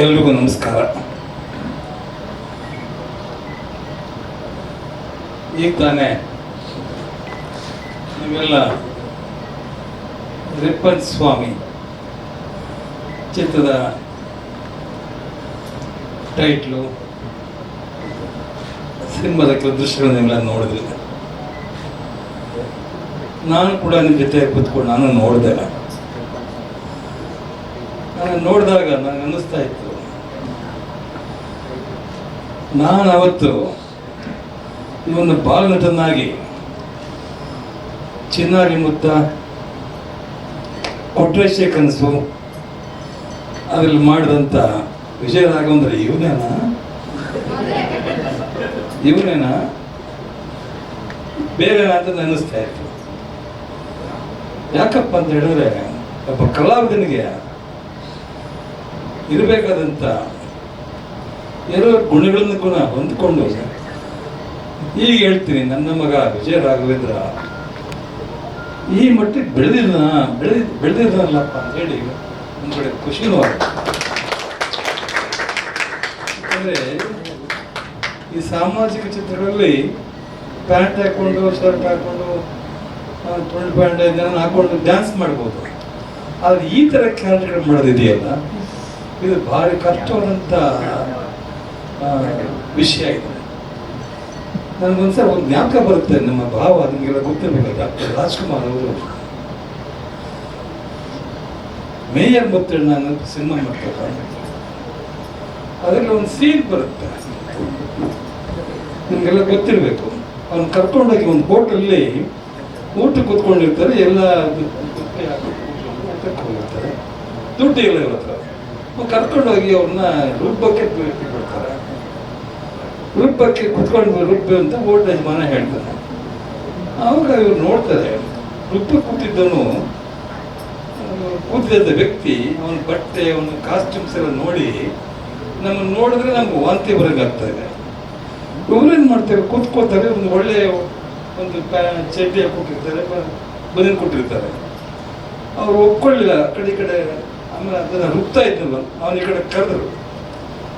ಎಲ್ರಿಗೂ ನಮಸ್ಕಾರ. ಈಗ ತಾನೇ ನೀವೆಲ್ಲ ರಿಪ್ಪನ್ ಸ್ವಾಮಿ ಚಿತ್ರದ ಟೈಟ್ಲು, ಸಿನಿಮಾದ ಕೆಲವು ದೃಶ್ಯಗಳನ್ನೆಲ್ಲ ನೋಡಿದ್ರಿ. ನಾನು ಕೂಡ ನಿಮ್ಮ ಜೊತೆ ಕೂತ್ಕೊಂಡು ನಾನು ನೋಡಿದೆ ನೋಡಿದಾಗ ನನಗೆ ಅನ್ನಿಸ್ತಾ ಇತ್ತು. ನಾನು ಅವತ್ತು ಇವನು ಬಾಲನಟನಾಗಿ ಚಿನ್ನಾರಿ ಮುತ್ತ ಕೊಟ್ರೇಶೆ ಕನಸು, ಅದರಲ್ಲಿ ಮಾಡಿದಂಥ ವಿಜಯ ರಾಘವಂದ್ರೆ ಇವನೇನಾ? ಇವನೇನಾ? ಬೇರೆ ಅಂತ ಅನ್ನಿಸ್ತಾ ಇತ್ತು. ಯಾಕಪ್ಪ ಅಂತ ಹೇಳಿದ್ರೆ, ಒಬ್ಬ ಕಲಾವಿದನಿಗೆ ಇರಬೇಕಾದಂಥ ಎಲ್ಲ ಗುಣಗಳನ್ನು ಕೂಡ ಹೊಂದ್ಕೊಂಡು ಈಗ ಹೇಳ್ತೀನಿ, ನನ್ನ ಮಗ ವಿಜಯ ರಾಘವೇಂದ್ರ, ಈ ಮಟ್ಟಿಗೆ ಬೆಳೆದಿಲ್ಲ ಬೆಳೆದ ಬೆಳೆದಿರಲ್ಲಪ್ಪ ಅಂತ ಹೇಳಿ ಒಂದು ಕಡೆ ಖುಷಿನೂ ಆಗುತ್ತೆ. ಈ ಸಾಮಾಜಿಕ ಚಿತ್ರಗಳಲ್ಲಿ ಪ್ಯಾಂಟ್ ಹಾಕೊಂಡು, ಶರ್ಟ್ ಹಾಕೊಂಡು ತುಂಡು ಪ್ಯಾಂಟ್ ಹಾಕೊಂಡು ಡ್ಯಾನ್ಸ್ ಮಾಡ್ಬೋದು. ಆದರೆ ಈ ಥರ ಕ್ಯಾರೆಕ್ಟರ್ ಮಾಡೋದಿದೆಯಲ್ಲ ಇದು ಭಾರಿ ಕಷ್ಟವಾದಂಥ ವಿಷಯ ಇದೆ ನನಗೊಂದ್ಸಲ ಒಂದು ಜ್ಞಾಪಕ ಬರುತ್ತೆ ನಮ್ಮ ಭಾವ ನಿಮಗೆಲ್ಲ ಗೊತ್ತಿರಬೇಕು ಡಾಕ್ಟರ್ ರಾಜ್ಕುಮಾರ್ ಅವರು ಮೇಯರ್ ಮುತ್ತಣ್ಣ ನಾನು ಸಿನಿಮಾ ಮಾಡ್ತಾರೆ ಅದರಲ್ಲಿ ಒಂದು ಸೀನ್ ಬರುತ್ತೆ ನಿಮಗೆಲ್ಲ ಗೊತ್ತಿರಬೇಕು ಅವ್ನು ಕರ್ಕೊಂಡೋಗಿ ಒಂದು ಹೋಟೆಲ್ಲಿ ಊಟ ಕೂತ್ಕೊಂಡಿರ್ತಾರೆ ಎಲ್ಲ ದುಡ್ಡು ಇಲ್ಲ ಹತ್ರ ಅವ್ನು ಕರ್ಕೊಂಡೋಗಿ ಅವ್ರನ್ನ ರುಬ್ಬಕ್ಕೆ ಬಿಡ್ತಾರೆ ರುಬ್ಬಕ್ಕೆ ಕುತ್ಕೊಂಡು ರುಬ್ಬು ಅಂತ ಓಟ್ ಯಜಮಾನ ಹೇಳ್ತಾರೆ ಅವಾಗ ಇವ್ರು ನೋಡ್ತಾರೆ, ರುಬ್ಬ ಕೂತಿದ್ದನು ಕೂತಿದ್ದ ವ್ಯಕ್ತಿ, ಅವನ ಬಟ್ಟೆ, ಅವನ ಕಾಸ್ಟ್ಯೂಮ್ಸ್ ಎಲ್ಲ ನೋಡಿ ನಮ್ಮನ್ನು ನೋಡಿದ್ರೆ ನಮ್ಗೆ ವಾಂತಿ ಬರಂಗಾಗ್ತಾ ಇದೆ. ಇವ್ರೇನು ಮಾಡ್ತಾರೆ ಕೂತ್ಕೋತಾರೆ ಒಂದು ಒಳ್ಳೆ ಒಂದು ಚಡ್ಡಿ ಹಾಕೊಟ್ಟಿರ್ತಾರೆ ಬನಿನ್ ಕೊಟ್ಟಿರ್ತಾರೆ. ಅವ್ರು ಒಪ್ಕೊಳ್ಳಿಲ್ಲ ಕಡೆ ಕಡೆ ಆಮೇಲೆ ಅದನ್ನು ರುಬ್ತಾ ಇದ್ದಲ್ಲ ಅವನ ಈ ಕಡೆ ಕರೆದ್ರು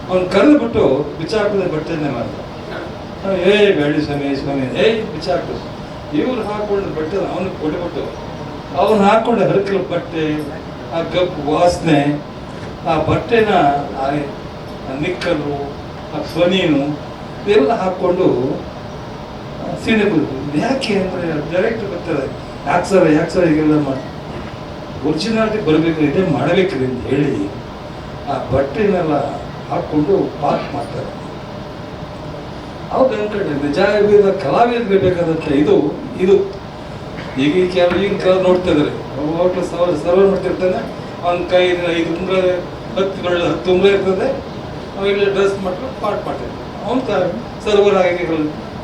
ಅವ್ನು ಕರೆದ್ಬಿಟ್ಟು ಬಿಚ್ಚಾಕದ ಬಟ್ಟೆನೇ ಮಾಡಿದ. ಏ ಬೇಡಿ ಸ್ವಾಮಿ ಸ್ವಾಮಿ. ಏಯ್ ಬಿಚ್ಚಾಕು ಇವ್ರು ಹಾಕೊಂಡ ಬಟ್ಟೆ ಅವನಿಗೆ ಕೊಟ್ಬಿಟ್ಟು ಅವನು ಹಾಕೊಂಡ ಹರಕಲ ಬಟ್ಟೆ, ಆ ಗಬ್ಬು ವಾಸನೆ, ಆ ಬಟ್ಟೆನ ಆ ನಿಕ್ಕಲು ಆ ಧ್ವನಿನು ಇದೆಲ್ಲ ಹಾಕ್ಕೊಂಡು ಸೀನೆ ಕೂತು ಯಾಕೆ ಅಂದರೆ ಡೈರೆಕ್ಟ್ ಬರ್ತಾರೆ ಯಾಕೆ ಸರ್ ಯಾಕೆ ಸರ್ ಹೀಗೆಲ್ಲ ಮಾಡಿ ಒರಿಜಿನಾಲಿಟಿ ಬರಬೇಕು ಇದೆ ಮಾಡಬೇಕು ಅಂತ ಹೇಳಿ ಆ ಬಟ್ಟೆನೆಲ್ಲ ಹಾಕ್ಕೊಂಡು ಪಾಕ್ ಮಾಡ್ತಾರೆ ಅವಾಗ ನಿಜ ಕಲಾವಿದರಿಗೆ ಬೇಕಾದಂಥ ಇದು ಇದು. ಈಗ ಕೆಲವು ಈಗ ಕಲರ್ ನೋಡ್ತಾ ಇದ್ದಾರೆ. ಹೋಟ್ಲು ಸರ್ವರ್ ಸರ್ವ ಮಾಡ್ತಿರ್ತಾನೆ ಅವ್ನ ಕೈ ಐದು ಉಂಗ್ರ ಹತ್ತು ಹತ್ತು ಉಂಗ್ರ ಇರ್ತದೆ. ಅವೆಲ್ಲ ಡ್ರೆಸ್ ಮಾಡ್ಕೊಂಡು ಪಾಟ್ ಮಾಡ್ತಿರ್ತಾನೆ. ಅವನು ಸರ್ವರ್ ಆಗಿ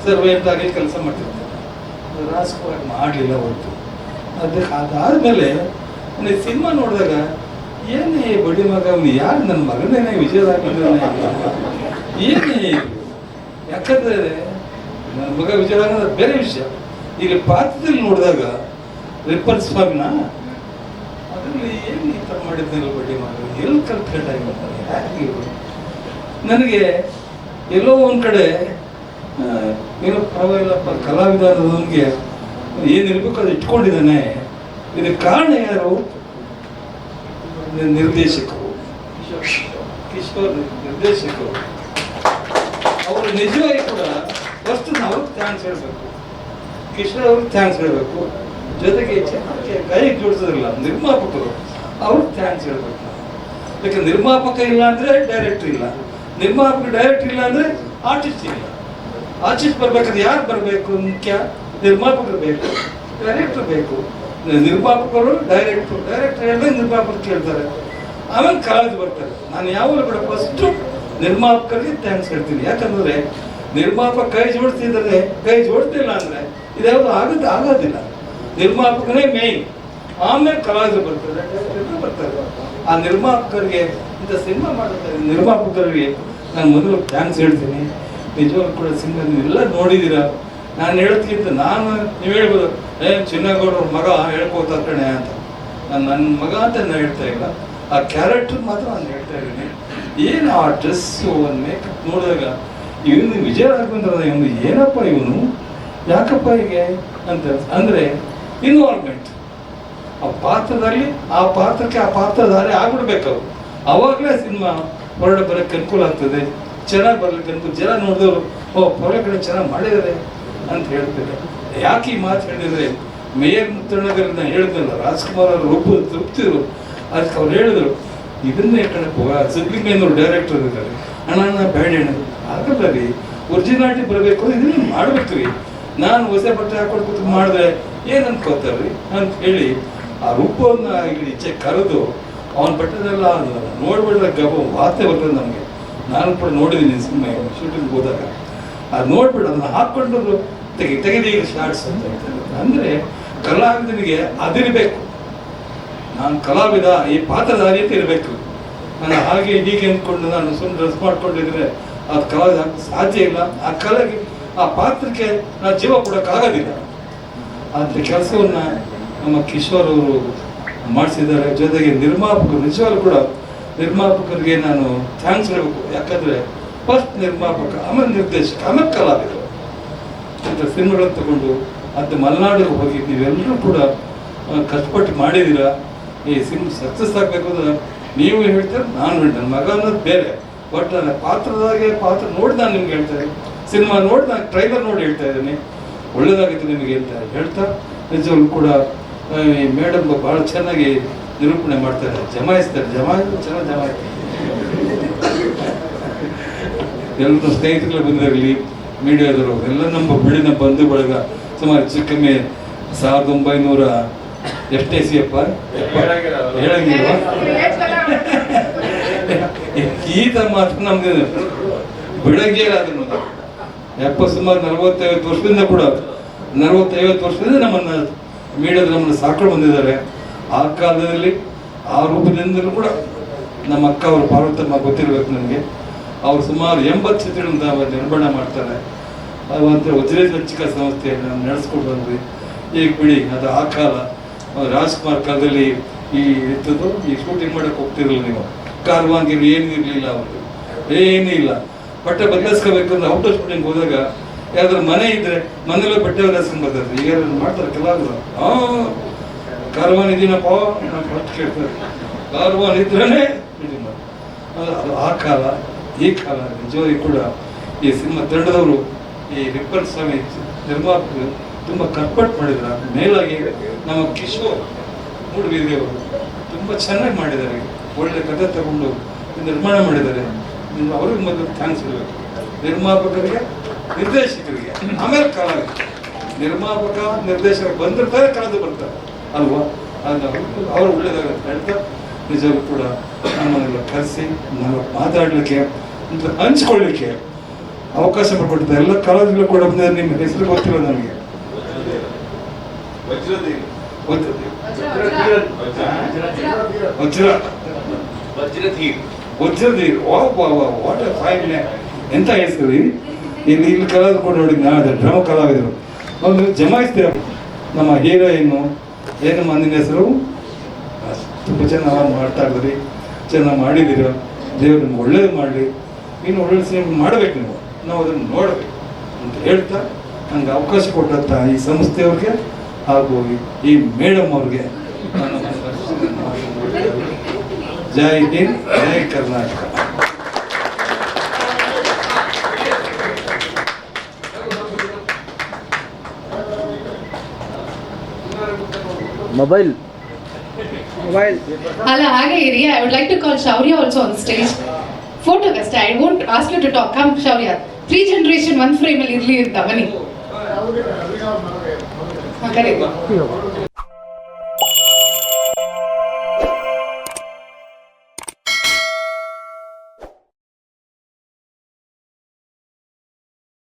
ಸರ್ವೆಂಟ್ ಆಗಿ ಕೆಲಸ ಮಾಡ್ತಿರ್ತಾನೆ. ರಾಜಕುಮಾರ್ ಮಾಡಲಿಲ್ಲ ಹೊರತು ಅದಕ್ಕೆ ಅದಾದ್ಮೇಲೆ ಸಿನಿಮಾ ನೋಡಿದಾಗ, ಏನೇ ಬಡಿ ಮಗ, ಅವನು ಯಾರು ನನ್ನ ಮಗನೇನೆ, ವಿಜಯ ಏನೇ? ಯಾಕಂದ್ರೆ ನನ್ನ ಮಗ ವಿಜಯ ಬೇರೆ ವಿಷಯ. ಈಗ ಪಾತ್ರದಲ್ಲಿ ನೋಡಿದಾಗ, ರಿಪ್ಪನ್ ಸ್ವಾಮಿನ ಅದರಲ್ಲಿ ಏನು ಈ ಥರ ಮಾಡಿದ್ನಲ್ಲ ಬಡ್ಡಿ ಮಗ? ಎಲ್ಲಿ ಕಲ್ತ್ಕೊಂಡಾಗಿ ನನಗೆ ಎಲ್ಲೋ ಒಂದು ಕಡೆ ಏನೋ ಪರವಾಗಿಲ್ಲಪ್ಪ ಕಲಾವಿದ ಅನ್ನೋದವನಿಗೆ ಏನಿರ್ಬೇಕು ಅದು ಇಟ್ಕೊಂಡಿದ್ದಾನೆ. ಇದಕ್ಕೆ ಕಾರಣ ಯಾರು? ನಿರ್ದೇಶಕರು. ಕಿಶೋರ್ ನಿರ್ದೇಶಕರು. ಅವರು ನಿಜವಾಗಿ ಕೂಡ ಫಸ್ಟ್ ನಾವು ಥ್ಯಾಂಕ್ಸ್ ಹೇಳಬೇಕು. ಕಿಶೋರ್ ಅವ್ರಿಗೆ ಥ್ಯಾಂಕ್ಸ್ ಹೇಳಬೇಕು. ಜೊತೆಗೆ ಕೈಗೆ ಜೋಡಿಸೋದಿಲ್ಲ, ನಿರ್ಮಾಪಕರು ಅವ್ರು ಥ್ಯಾಂಕ್ಸ್ ಹೇಳಬೇಕು. ಯಾಕೆ ನಿರ್ಮಾಪಕ ಇಲ್ಲ ಅಂದರೆ ಡೈರೆಕ್ಟರ್ ಇಲ್ಲ. ನಿರ್ಮಾಪಕ ಡೈರೆಕ್ಟರ್ ಇಲ್ಲ ಅಂದರೆ ಆರ್ಟಿಸ್ಟ್ ಇಲ್ಲ. ಆರ್ಟಿಸ್ಟ್ ಬರ್ಬೇಕಾದ್ರೆ ಯಾರು ಬರಬೇಕು? ಮುಖ್ಯ ನಿರ್ಮಾಪಕರು ಬೇಕು ಡೈರೆಕ್ಟ್ರ್ ಬೇಕು. ನಿರ್ಮಾಪಕರು ಡೈರೆಕ್ಟರ್ ಡೈರೆಕ್ಟರ್ ಹೇಳಿದ್ರೆ ನಿರ್ಮಾಪಕರು ಕೇಳ್ತಾರೆ. ಆಮೇಲೆ ಕಲಾವಿದ ಬರ್ತಾರೆ ನಾನು ಯಾವಾಗಲೂ ಕೂಡ ಫಸ್ಟು ನಿರ್ಮಾಪಕರಿಗೆ ಥ್ಯಾಂಕ್ಸ್ ಹೇಳ್ತೀನಿ. ಯಾಕಂದ್ರೆ ನಿರ್ಮಾಪಕ ಕೈ ಜೋಡಿಸಿದ್ರೆ, ಕೈ ಜೋಡಿಸ್ತಿಲ್ಲ ಅಂದರೆ ಇದ್ಯಾವುದು ಆಗುತ್ತೆ ಆಗೋದಿಲ್ಲ. ನಿರ್ಮಾಪಕನೇ ಮೇಯ್ನ್ ಆಮೇಲೆ ಕಲಾವಿದರು ಬರ್ತಾರೆ ಡೈರೆಕ್ಟರ್ ಬರ್ತಾರೆ ಆ ನಿರ್ಮಾಪಕರಿಗೆ ಇಂಥ ಸಿನಿಮಾ ಮಾಡುತ್ತಾರೆ, ನಿರ್ಮಾಪಕರಿಗೆ ನಾನು ಮೊದಲು ಥ್ಯಾಂಕ್ಸ್ ಹೇಳ್ತೀನಿ. ನಿಜವಾಗ್ಲೂ ಕೂಡ ಸಿನಿಮಾ ನೀವೆಲ್ಲ ನೋಡಿದ್ದೀರಾ? ನಾನು ಹೇಳೋದ್ಕಿಂತ ನಾನು, ನೀವು ಹೇಳ್ಬೋದು. ಏ, ಚಿನ್ನಗೌಡ್ರ ಮಗ ಹೇಳ್ಕೋತ ಕಣೆ ಅಂತ. ನಾನು ನನ್ನ ಮಗ ಅಂತ ನಾನು ಹೇಳ್ತಾ ಇಲ್ಲ. ಆ ಕ್ಯಾರೆಕ್ಟರ್ ಮಾತ್ರ ನಾನು ಹೇಳ್ತಾ ಇದ್ದೀನಿ. ಏನು ಆ ಡ್ರೆಸ್ಸು ಒಂದು ಮೇಕಪ್ ನೋಡಿದಾಗ ಇವನು ವಿಜಯ ರಾಘವೇಂದ್ರ ಇವನು ಏನಪ್ಪ ಇವನು? ಯಾಕಪ್ಪ ಹೀಗೆ ಅಂತ ಅಂದರೆ ಇನ್ವಾಲ್ವ್ಮೆಂಟ್ ಆ ಪಾತ್ರದಲ್ಲಿ, ಆ ಪಾತ್ರಕ್ಕೆ ಆ ಪಾತ್ರಧಾರಿ ಆಗ್ಬಿಡ್ಬೇಕು ಅವಾಗಲೇ ಸಿನಿಮಾ ಹೊರಡೆ ಬರೋಕ್ಕೆ ಅನುಕೂಲ ಆಗ್ತದೆ. ಚೆನ್ನಾಗಿ ಬರಲಿಕ್ಕೆ ಅನುಕೂಲ ಜನ ನೋಡಿದವರು, ಓ, ಹೊರಗಡೆ ಚೆನ್ನಾಗಿ ಮಾಡಿದ್ದಾರೆ ಅಂತ ಹೇಳ್ತಾರೆ ಯಾಕೆ ಈ ಮಾತು ಹೇಳಿದರೆ, ಮೇಯರ್ ಮುತ್ತಣ್ಣಗರನ್ನ ಹೇಳಿದ್ನಲ್ಲ, ರಾಜ್ಕುಮಾರ್ ಅವರು ಒಬ್ಬ ತೃಪ್ತಿರು ಅದಕ್ಕೆ ಅವ್ರು ಹೇಳಿದ್ರು, ಇದನ್ನೇ ಕಣಪ್ಪ ಸಿದ್ಲಿಂಗಯ್ಯನವರು ಡೈರೆಕ್ಟರ್ ಇದ್ದಾರೆ. ಅಣ್ಣ ಬೇಡ ಅಣ್ಣ. ರೀ ಒರಿಜಿನಾಲಿಟಿ ಬರಬೇಕು ಇದನ್ನ ಮಾಡ್ಬೇಕು ರೀ ನಾನು ಹೊಸ ಬಟ್ಟೆ ಹಾಕೊಂಡು ಕೂತು ಮಾಡಿದ್ರೆ ಏನು ಅಂತ ಹೇಳಿ, ಆ ರೂಪವನ್ನ ಈಚೆ ಕರೆದು, ಅವನ ಬಟ್ಟೆದೆಲ್ಲ ನೋಡ್ಬಿಟ್ರೆ ಗಬ ವಾರ್ತೆ ಬರ್ತದೆ ನಮಗೆ. ನಾನು ಕೂಡ ನೋಡಿದ್ದೀನಿ ಸಿನಿಮಾ ಶೂಟಿಂಗ್ ಹೋದಾಗ. ಅದು ನೋಡ್ಬಿಟ್ಟು ಅದನ್ನ ಹಾಕೊಂಡು ತೆಗಿ ತೆಗೆದಿ ಶಾರ್ಟ್ಸ್ ಅಂತ ಅಂದರೆ ಕಲಾವಿದನಿಗೆ ಅದಿರಬೇಕು. ನಾನು ಕಲಾವಿದ, ಈ ಪಾತ್ರದ ಇರಬೇಕು. ನಾನು ಹಾಗೆ ಹೀಗೆ ಅಂದ್ಕೊಂಡು ನಾನು ಸುಮ್ಮನೆ ಡ್ರೆಸ್ ಮಾಡ್ಕೊಂಡಿದ್ರೆ ಅದು ಕಲಾವಿದ ಸಾಧ್ಯ ಇಲ್ಲ. ಆ ಕಲೆಗೆ, ಆ ಪಾತ್ರಕ್ಕೆ ನಾನು ಜೀವ ಕೊಡೋಕ್ಕಾಗೋದಿಲ್ಲ ಅಂತ ಕೆಲಸವನ್ನ ನಮ್ಮ ಕಿಶೋರ್ ಅವರು ಮಾಡಿಸಿದ್ದಾರೆ. ಜೊತೆಗೆ ನಿರ್ಮಾಪಕರು, ನಿಜವಾಗ್ಲೂ ಕೂಡ ನಿರ್ಮಾಪಕರಿಗೆ ನಾನು ಥ್ಯಾಂಕ್ಸ್ ಹೇಳಬೇಕು. ಯಾಕಂದ್ರೆ ಫಸ್ಟ್ ನಿರ್ಮಾಪಕ ಆಮೇಲೆ ನಿರ್ದೇಶಕ ಆಮೇಲೆ ಕಲಾವಿದರು. ಅಂತ ಸಿನಿಮಾಗಳನ್ನು ತಗೊಂಡು ಅದು ಮಲೆನಾಡಿಗೆ ಹೋಗಿ ನೀವೆಲ್ಲರೂ ಕೂಡ ಕಷ್ಟಪಟ್ಟು ಮಾಡಿದ್ದೀರಾ? ಈ ಸಿನಿಮಾ ಸಕ್ಸಸ್ ಆಗಬೇಕು ಅಂದ್ರೆ ನೀವು ಹೇಳ್ತೀರ, ನಾನು ಹೇಳ್ತೇನೆ. ಮಗ ಅನ್ನೋದು ಬೇರೆ. ಬಟ್ ನನ್ನ ಪಾತ್ರದಾಗೆ ಪಾತ್ರ ನೋಡಿ ನಾನು ನಿಮ್ಗೆ ಹೇಳ್ತಾ ಇದ್ದೀನಿ. ಸಿನಿಮಾ ನೋಡಿ ನಾನು ಟ್ರೈಲರ್ ನೋಡಿ ಹೇಳ್ತಾ ಇದ್ದೀನಿ. ಒಳ್ಳೇದಾಗುತ್ತೆ ನಿಮಗೆ ಅಂತ ಹೇಳ್ತಾ, ನಿಜವಾಗ್ಲೂ ಕೂಡ ಈ ಮೇಡಮ್ ಭಾಳ ಚೆನ್ನಾಗಿ ನಿರೂಪಣೆ ಮಾಡ್ತಾರೆ. ಜಮಾಯಿಸ್ತಾರೆ. ಜಮಾಯಿಸ್ ಚೆನ್ನಾಗಿ ಜಮಾಯಿಸ್ತಾರೆ. ಎಲ್ಲರೂ ಸ್ನೇಹಿತರುಗಳು ಬಂದಿರಲಿ. ಮೀಡಿಯಾದವರು ಎಲ್ಲ ನಮ್ಮ ಬಿಡಿನ ಬಂಧು ಬಳಗ, ಸುಮಾರು ಹೆಚ್ಚು ಕಮ್ಮಿ ಸಾವಿರದ ಒಂಬೈನೂರ ಎಷ್ಟೇ ಸಿ ಅಪ್ಪ? ಹೇಳಂಗಿಲ್ವಾ? ಈತ ಮಾತ್ರ ನಮ್ದು ಬೆಳಗ್ಗೆ ಅದನ್ನು. ಎಪ್ಪತ್ತು ಸುಮಾರು ನಲವತ್ತೈವತ್ತು ವರ್ಷದಿಂದ ಕೂಡ, ನಲವತ್ತೈವತ್ತು ವರ್ಷದಿಂದ ನಮ್ಮನ್ನ ಮೀಡಿಯಾದ ನಮ್ಮನ್ನು ಸಾಕೊಂಡು ಬಂದಿದ್ದಾರೆ. ಆ ಕಾಲದಲ್ಲಿ, ಆ ರೂಪದಿಂದಲೂ ಕೂಡ ನಮ್ಮ ಅಕ್ಕ ಅವರು ಪಾರ್ವತಮ್ಮ ಗೊತ್ತಿರಬೇಕು ನನಗೆ. ಅವರು ಸುಮಾರು ಎಂಬತ್ತು ಚಿತ್ರಗಳನ್ನ ಅವರು ನಿರ್ಮಾಣ ಮಾಡ್ತಾರೆ. ಅವಂತರ ವಜ್ರೇಶ್ವರ ಸಂಸ್ಥೆಯನ್ನು ನಡೆಸ್ಕೊಂಡು ಬಂದ್ವಿ. ಈಗ ಬಿಡಿ, ಅದು ಆ ಕಾಲ, ಆ ರಾಜ್ಕುಮಾರ್ ಕಾಲದಲ್ಲಿ ಈ ಇದ್ದದ್ದು, ಈ ಶೂಟಿಂಗ್ ಮಾಡಕ್ಕೆ ಹೋಗ್ತಿರಲಿಲ್ಲ ನೀವು. ಕಾರ್ವಾಂಗಿರು ಏನೂ ಇರಲಿಲ್ಲ ಅವ್ರಿಗೆ ಏನೂ ಇಲ್ಲ. ಬಟ್ಟೆ ಬದಲಾಯಿಸ್ಕೋಬೇಕು ಅಂದರೆ ಔಟ್ ಶೂಟಿಂಗ್ ಹೋದಾಗ ಯಾವ್ದಾದ್ರು ಮನೆ ಇದ್ರೆ ಮನೆಯಲ್ಲೇ ಬಟ್ಟೆ ಬದಲಾಯಿಸ್ಕೊಂಡು ಬರ್ತಾರೆ. ಈಗ ಮಾಡ್ತಾರೆ ಕೆಲವರು. ಹಾ ಕಾರ್ವಾನ್ ಇದೀನಪ್ಪ ಫಸ್ಟ್ ಕೇಳ್ತಾರೆ. ಕಾರ್ವಾನ್ ಇದ್ರೇ ಆ ಕಾಲ. ಈ ಕಾಲ ನಿಜವಾಗಿ ಕೂಡ ಈ ಸಿನಿಮಾ ತಂಡದವರು ಈ ರಿಪ್ಪನ್ ಸ್ವಾಮಿ ನಿರ್ಮಾಪಕರು ತುಂಬ ಕರ್ಪಟ್ ಮಾಡಿದ್ರ ಮೇಲಾಗಿ ನಮ್ಮ ಕಿಶೋರ್ ಮೂಡುಬೀದಿಯವರು ತುಂಬ ಚೆನ್ನಾಗಿ ಮಾಡಿದ್ದಾರೆ. ಒಳ್ಳೆ ಕಥೆ ತಗೊಂಡು ನಿರ್ಮಾಣ ಮಾಡಿದ್ದಾರೆ. ಅವ್ರಿಗೆ ಮೊದಲು ಥ್ಯಾಂಕ್ಸ್ ಹೇಳಬೇಕು. ನಿರ್ಮಾಪಕರಿಗೆ, ನಿರ್ದೇಶಕರಿಗೆ, ಆಮೇಲೆ ಕಾಲ ನಿರ್ಮಾಪಕ, ನಿರ್ದೇಶಕ ಬಂದಿರ್ತಾರೆ ಕಳೆದು ಬರ್ತಾರೆ. ಅಲ್ವಾ? ಅದು ಅವ್ರು- ಒಳ್ಳೇದಾಗುತ್ತೆ ಹೇಳ್ತಾ ನಿಜವೂ ಕೂಡ ನಮ್ಮನ್ನೆಲ್ಲ ಕರೆಸಿ ನಾವು ಮಾತಾಡಲಿಕ್ಕೆ ಹಂಚ್ಕೊಳ್ಳಿಕ್ಕೆ ಅವಕಾಶ ಮಾಡಿಕೊಟ್ಟಿದ್ದೆ ಎಲ್ಲ ಕಾಲೇಜ್ಗಳು ಕೂಡ ನಿಮ್ಮ ಹೆಸರು ಗೊತ್ತಿಲ್ಲ ನನಗೆ ಎಂತ ಹೆಸರು? ಇಲ್ಲಿ ಇಲ್ಲಿ ಕಲಾವಿದ ಕೂಡ ನೋಡಿ, ನಾಳೆ ಡ್ರಮ ಕಲಾವಿದರು. ಒಂದು ಜಮಾಯಿಸ್ತೀರ? ನಮ್ಮ ಹೀರೋಯಿನ್ನು ಏನು ಮಂದಿನ ಹೆಸರು? ತುಂಬ ಚೆನ್ನಾಗಿ ಮಾಡ್ತಾ ಇದ್ದೀರಿ. ಚೆನ್ನಾಗಿ ಮಾಡಿದ್ದೀರ? ದೇವ್ರು ನಿಮ್ಗೆ ಒಳ್ಳೇದು ಮಾಡಲಿ. ಇನ್ನು ಒಳ್ಳೆ ಸಿನಿಮಾ ಮಾಡಬೇಕು ನೀವು. ನಾವು ಅದನ್ನು ನೋಡಬೇಕು ಅಂತ ಹೇಳ್ತಾ ನನಗೆ ಅವಕಾಶ ಕೊಟ್ಟಂತ ಈ ಸಂಸ್ಥೆಯವ್ರಿಗೆ ಹಾಗೂ ಈ ಮೇಡಮ್ ಅವ್ರಿಗೆ ನಾನು ಜೈ ಹಿಂದ್ ಜೈ ಕರ್ನಾಟಕ. ಮೊಬೈಲ್ ಮೊಬೈಲ್ ಅಲ್ಲ ಹಾಗೆ ಇರಿ. I would like to call Shaurya also on stage photo ಅಷ್ಟೇ I won't ask you to talk come Shaurya three generation one frame ಅಲ್ಲಿ ಇರ್ಲಿ ಅಂತ ಬನ್ನಿ ಹಾ, ಕರೀರಿ